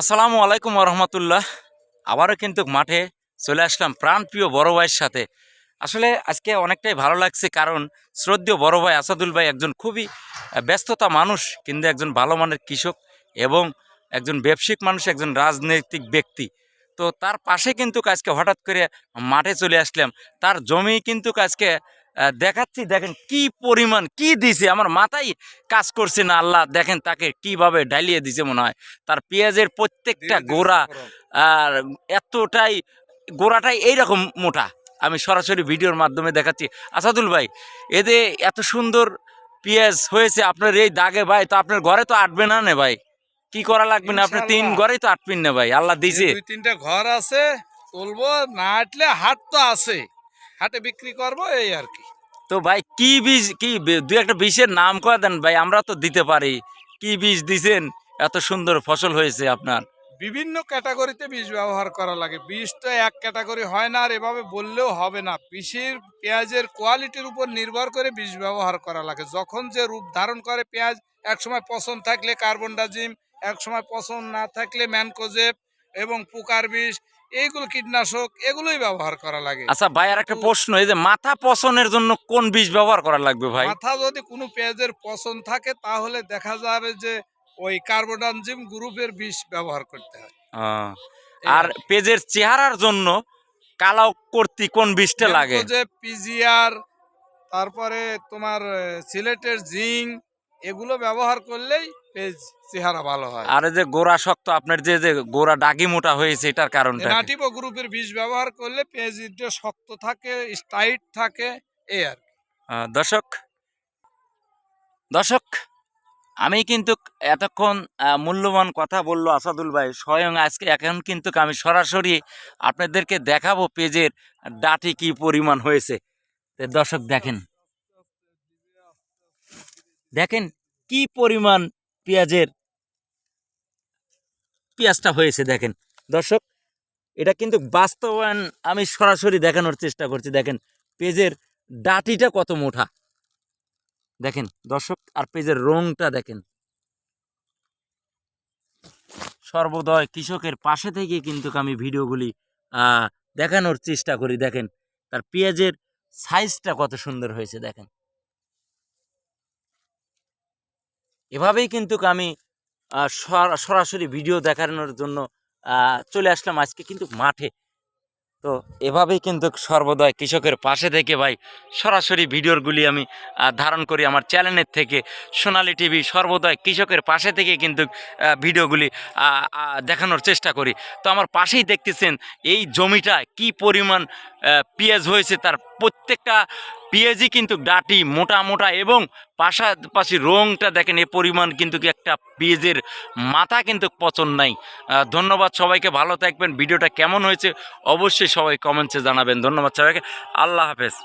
আসসালামু আলাইকুম রহমতুল্লাহ। আবারও কিন্তু মাঠে চলে আসলাম প্রাণপ্রিয় বড় ভাইয়ের সাথে। আসলে আজকে অনেকটাই ভালো লাগছে কারণ শ্রদ্ধেয় বড় ভাই আসাদুল ভাই একজন খুবই ব্যস্ততা মানুষ, কিন্তু একজন ভালো মানের কৃষক এবং একজন ব্যবসায়িক মানুষ, একজন রাজনৈতিক ব্যক্তি। তো তার পাশে কিন্তু আজকে হঠাৎ করে মাঠে চলে আসলাম। তার জমি কিন্তু আজকে দেখাচ্ছি দেখেন কি পরিমাণ কি দিছে। আমার মাথায় কাজ করছে না আল্লাহ দেখেন তাকে কীভাবে ডালিয়ে দিছে মনে হয়। তার পেঁয়াজের প্রত্যেকটা গোড়া আর এতটাই গোড়াটাই এইরকম মোটা। আমি সরাসরি ভিডিওর মাধ্যমে দেখাচ্ছি। আসাদুল ভাই এতে এত সুন্দর পেঁয়াজ হয়েছে আপনার এই দাগে ভাই তো আপনার ঘরে তো আটবে না নে ভাই? কি করা লাগবে না? আপনি তিন। ঘরেই তো আটবেন না ভাই আল্লাহ দিছে। তিনটা ঘর আছে তুলবো না আটলে হাট তো আছে। হাটে বিক্রি করব এই আর কি। তো ভাই কি বীজ কি দু একটা বীজের নাম করে দেন ভাই আমরা তো দিতে পারি। কি বীজ দিছেন? এত সুন্দর ফসল হয়েছে আপনার। বিভিন্ন ক্যাটাগরিতে বীজ ব্যবহার করা লাগে। বীজ তো এক ক্যাটাগরি হয় না আর এভাবে বললেও হবে না। বীজের পেঁয়াজের কোয়ালিটির উপর নির্ভর করে বীজ ব্যবহার করা লাগে। যখন যে রূপ ধারণ করে পেঁয়াজ এক সময় পছন্দ থাকলে কার্বন ডাজিম এক সময় পছন্দ না থাকলে ম্যানকোজেব এবং পুকার বিষ এইগুলো কীটনাশক এগুলোই ব্যবহার করা লাগে। আচ্ছা ভাই আর একটা প্রশ্ন এই যে মাথা পছনের জন্য কোন বীজ ব্যবহার করা লাগবে ভাই? মাথা যদি কোনো পেঁয়াজের পছন্দ থাকে তাহলে দেখা যাবে যে ওই কার্বোডানজিম গ্রুপের বিষ ব্যবহার করতে হয়। আর পেজের চেহারার জন্য কালাও করতে কোন বীজটা লাগে? যে পিজিআর তারপরে তোমার সিলেটের জিং এগুলো ব্যবহার করলেই পেজ চেহারা ভালো হয়। আর যে গোড়া শক্ত আপনার যে যে গোড়া ডাগি মোটা হয়েছে এটার কারণটা? গ্রুপের বিষ ব্যবহার করলে পেঁয়াজটা শক্ত থাকে টাইট থাকে এই আর দর্শক দর্শক আমি কিন্তু এতক্ষণ মূল্যবান কথা বলল আসাদুল ভাই স্বয়ং আজকে এখন কিন্তু আমি সরাসরি আপনাদেরকে দেখাবো পেজের ডাটি কি পরিমাণ হয়েছে। দর্শক দেখেন। দেখেন কি পরিমাণ পেঁয়াজের পেঁয়াজটা হয়েছে, দেখেন। দর্শক, এটা কিন্তু বাস্তবায়ন আমি সরাসরি দেখানোর চেষ্টা করছি, দেখেন। পেজের ডাটিটা কত মোটা। দেখেন, দর্শক, আর পেজের রংটা দেখেন। সর্বদয় কৃষকের পাশে থেকে কিন্তু আমি ভিডিওগুলি দেখানোর চেষ্টা করি, দেখেন। তার পেঁয়াজের সাইজটা কত সুন্দর হয়েছে, দেখেন। এভাবেই কিন্তু আমি সরা- সরাসরি ভিডিও দেখানোর জন্য চলে আসলাম আজকে কিন্তু মাঠে। তো এভাবেই কিন্তু সর্বদয় কৃষকের পাশে থেকে ভাই, সরাসরি ভিডিওগুলি আমি ধারণ করি আমার চ্যানেলের থেকে। সোনালি টিভি সর্বদয় কৃষকের পাশে থেকে কিন্তু ভিডিওগুলি দেখানোর চেষ্টা করি। তো আমার পাশেই দেখতেছেন, এই জমিটা কি পরিমাণ পেঁয়াজ হয়েছে তার প্রত্যেকটা পেঁয়াজই কিন্তু ডাটি, মোটা মোটা এবং পাশাপাশি রংটা দেখেন, এ পরিমাণ কিন্তু একটা পেঁয়াজের মাথা কিন্তু পচন নাই। ধন্যবাদ সবাইকে, ভালো থাকবেন। ভিডিওটা কেমন হয়েছে অবশ্যই সবাই কমেন্টসে জানাবেন। ধন্যবাদ সবাইকে। আল্লাহ হাফেজ।